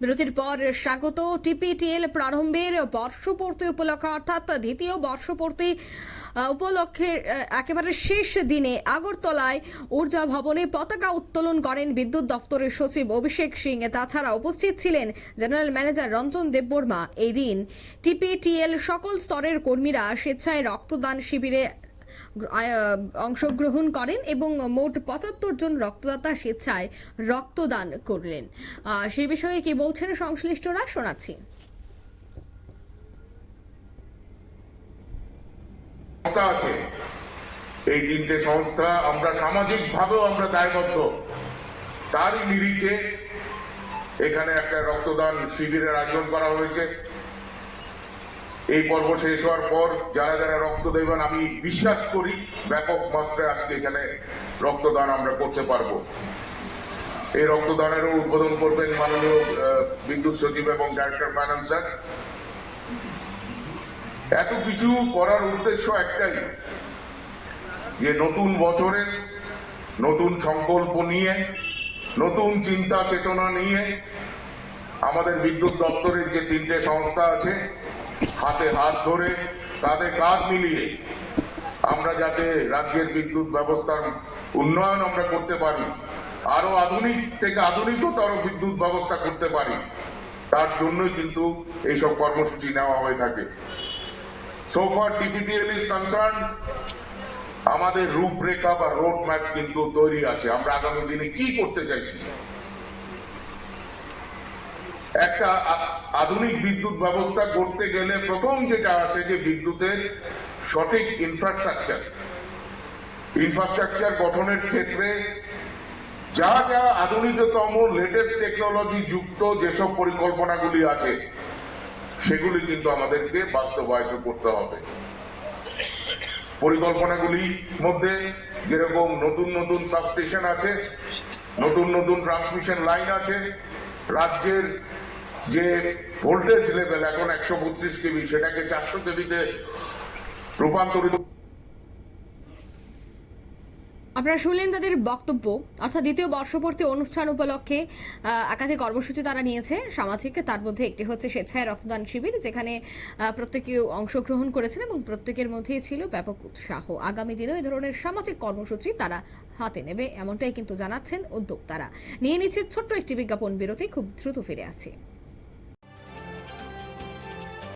বিরতির পর স্বাগত। টিপিটিএল প্রারম্ভের বর্ষপূর্তি উপলক্ষে, অর্থাৎ দ্বিতীয় বর্ষপূর্তি উপলক্ষে একেবারে শেষ দিনে আগরতলায় ঊর্জা ভবনে পতাকা উত্তোলন করেন বিদ্যুৎ দপ্তরের সচিব অভিষেক সিং। তাছাড়া উপস্থিত ছিলেন জেনারেল ম্যানেজার রঞ্জন দেববর্মা। এই দিন টিপিটিএল সকল স্তরের কর্মীরা স্বেচ্ছায় রক্তদান শিবিরে অংশগ্রহণ করেন এবং মোট পঁচাত্তর জন রক্তদাতা স্বেচ্ছায় রক্তদান করলেন। সেই বিষয়ে কি বলছেন সংশ্লিষ্টরা? শোনাচ্ছি। আছে। এই তিনটে সংস্থা আমরা সামাজিক ভাবেও আমরা দায়বদ্ধ। তারই নিরিখে এখানে একটা রক্তদান শিবিরের আয়োজন করা হয়েছে। এই পর্ব শেষ হওয়ার পর যারা যারা রক্ত দেবেন, আমি বিশ্বাস করি ব্যাপক মাত্রায় আজকে এখানে রক্তদান আমরা করতে পারব। এই রক্তদানেরও উদ্বোধন করবেন মাননীয় বিদ্যুৎ সচিব এবং ডাইরেক্টর ফাইন্যান্সার এত কিছু করার উদ্দেশ্য একটাই, যে নতুন বছরে নতুন সংকল্প নিয়ে, নতুন চিন্তা চেতনা নিয়ে আমাদের বিদ্যুৎ দপ্তরের যে তিনটে সংস্থা আছে হাতে হাত ধরে তাদের কাঁধ মিলিয়ে আমরা যাতে রাজ্যের বিদ্যুৎ ব্যবস্থার উন্নয়ন আমরা করতে পারি আরও আধুনিক থেকে আধুনিকতর বিদ্যুৎ ব্যবস্থা করতে পারি তার জন্যই কিন্তু এইসব কর্মসূচি নেওয়া হয়ে থাকে। Far TPTL is concerned, আমাদের রূপরেখা বা রোড ম্যাপ কিন্তু তৈরি আছে। আমরা আগামী দিনে কি করতে চাইছি? একটা আধুনিক বিদ্যুৎ ব্যবস্থা করতে গেলে প্রথম যেটা আছে যে বিদ্যুতের সঠিক ইনফ্রাস্ট্রাকচার ইনফ্রাস্ট্রাকচার গঠনের ক্ষেত্রে যা যা আধুনিকতম লেটেস্ট টেকনোলজি যুক্ত যেসব পরিকল্পনাগুলি আছে, সেগুলি কিন্তু আমাদেরকে বাস্তবায়িত করতে হবে। পরিকল্পনাগুলি মধ্যে যেরকম নতুন নতুন সাবস্টেশন আছে, নতুন নতুন ট্রান্সমিশন লাইন আছে, রাজ্যের যে ভোল্টেজ লেভেল এখন একশো বত্রিশ কেবি, সেটাকে চারশো কেবিতে রূপান্তরিত আপনারা শুনলেন তাদের বক্তব্য। অর্থাৎ দ্বিতীয় বর্ষপূর্তি অনুষ্ঠান উপলক্ষে একাধিক কর্মসূচি তারা নিয়েছে। সামাজিক, তার মধ্যে একটি হচ্ছে স্বেচ্ছায় রক্তদান শিবির, যেখানে প্রত্যেকে অংশগ্রহণ করেছেন এবং প্রত্যেকের মধ্যেই ছিল ব্যাপক উৎসাহ। আগামী দিনেও এই ধরনের সামাজিক কর্মসূচি তারা হাতে নেবে, এমনটাই কিন্তু জানাচ্ছেন উদ্যোক্তারা। নিয়ে নিচ্ছে ছোট্ট একটি বিজ্ঞাপন বিরতি, খুব দ্রুত ফিরে আসছে